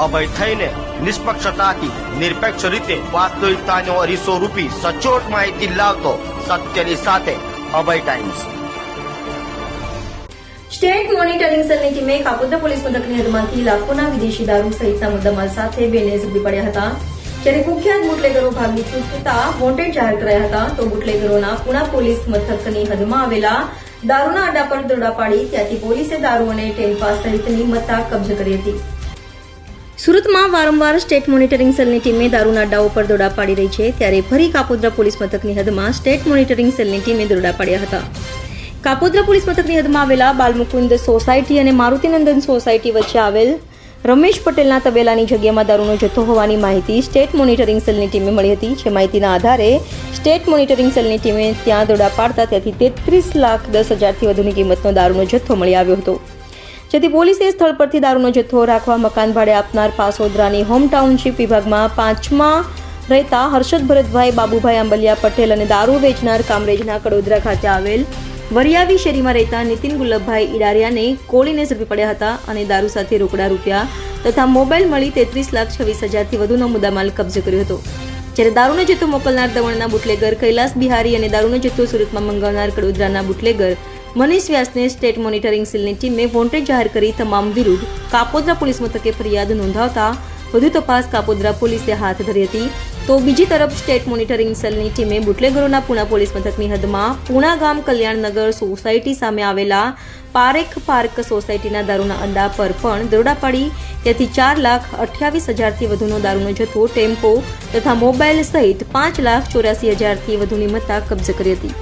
અભય થઈને નિષ્પક્ષતાથી નિરપેક્ષ રીતે વાસ્તવિકતાનો અરીસો રૂપી સચોટ માહિતી લાવતો સત્યની સાથે અભય ટાઈમ્સ. સ્ટેટ મોનિટરિંગ સેલની ટીમે કાપોદ્રા પોલીસ મથકની હદમાંથી લાખોના વિદેશી દારૂ સહિતના મુદ્દામાલ સાથે બેને ઝડપી પડ્યા હતા. જ્યારે કુખ્યાત બુટલેગરો ભાગની છૂટતા વોન્ટેડ જાહેર કરાયા હતા, તો બુટલેગરોના પુણા પોલીસ મથકની હદમાં આવેલા દારૂના અડ્ડા પર દોડા પાડી ત્યાંથી પોલીસે દારૂ અને ટેમ્પા સહિતની મત્તા કબજે કરી હતી. સુરતમાં વારંવાર સ્ટેટ મોનિટરિંગ સેલની ટીમે દારૂના ડાઓ પર દોડા પાડી રહી છે, ત્યારે ફરી કાપોદ્રા પોલીસ મથકની હદમાં સ્ટેટ મોનિટરિંગ સેલની ટીમે દોડા પાડ્યા હતા. કાપોદ્રા પોલીસ મથકની હદમાં આવેલા બાલમુકુંદ સોસાયટી અને મારુતિનંદન સોસાયટી વચ્ચે આવેલ રમેશ પટેલના તબેલાની જગ્યામાં દારૂનો જથ્થો હોવાની માહિતી સ્ટેટ મોનિટરિંગ સેલની ટીમે મળી હતી. જે માહિતીના આધારે સ્ટેટ મોનિટરિંગ સેલની ટીમે ત્યાં દોડા પાડતા, ત્યાંથી તેત્રીસ લાખ દસ હજારથી વધુની કિંમતનો દારૂનો જથ્થો મળી આવ્યો હતો. જેથી પોલીસે સ્થળ પરથી દારૂનો જથ્થો રાખવા મકાન ભાડે આપનાર પાસોદરાની હોમ ટાઉનશીપ વિભાગમાં પાંચમા રહેતા હર્ષદ ભરતભાઈ બાબુભાઈ આંબલિયા પટેલ અને દારૂ વેચનાર કામરેજના કડોદરા ખાતે આવેલ વરિયાવી શેરીમાં રહેતા નીતિન ગુલ્લભભાઈ ઈડારિયાને કોળીને ઝડપી પડ્યા હતા અને દારૂ સાથે રોકડા રૂપિયા તથા મોબાઈલ મળી તેત્રીસ લાખ છવ્વીસ હજારથી વધુનો મુદ્દામાલ કબજે કર્યો હતો. જ્યારે દારૂનો જથ્થો મોકલનાર દમણના બુટલેગર કૈલાસ બિહારી અને દારૂનો જથ્થો સુરતમાં મંગાવનાર કડોદરાના બુટલેગર મનીષ વ્યાસને સ્ટેટ મોનિટરિંગ સેલની ટીમે વોન્ટેડ જાહેર કરી તમામ વિરુદ્ધ. કાપોદ્રા પોલીસ મથકે ફરિયાદ નોંધાવતા વધુ તપાસ કાપોદ્રા પોલીસે હાથ ધરી હતી. તો બીજી તરફ સ્ટેટ મોનિટરિંગ સેલની ટીમે બુટલેગરોના પુણા પોલીસ મથકની હદમાં પુણા ગામ કલ્યાણનગર સોસાયટી સામે આવેલા પારેખ પાર્ક સોસાયટીના દારૂના અડ્ડા પર પણ દરોડા પાડી. ત્યાંથી ચાર લાખ અઠ્યાવીસ હજારથી વધુનો દારૂનો જથ્થો, ટેમ્પો તથા મોબાઈલ સહિત પાંચ લાખ ચોર્યાસી હજારથી વધુની મત્તા કબજે કરી હતી.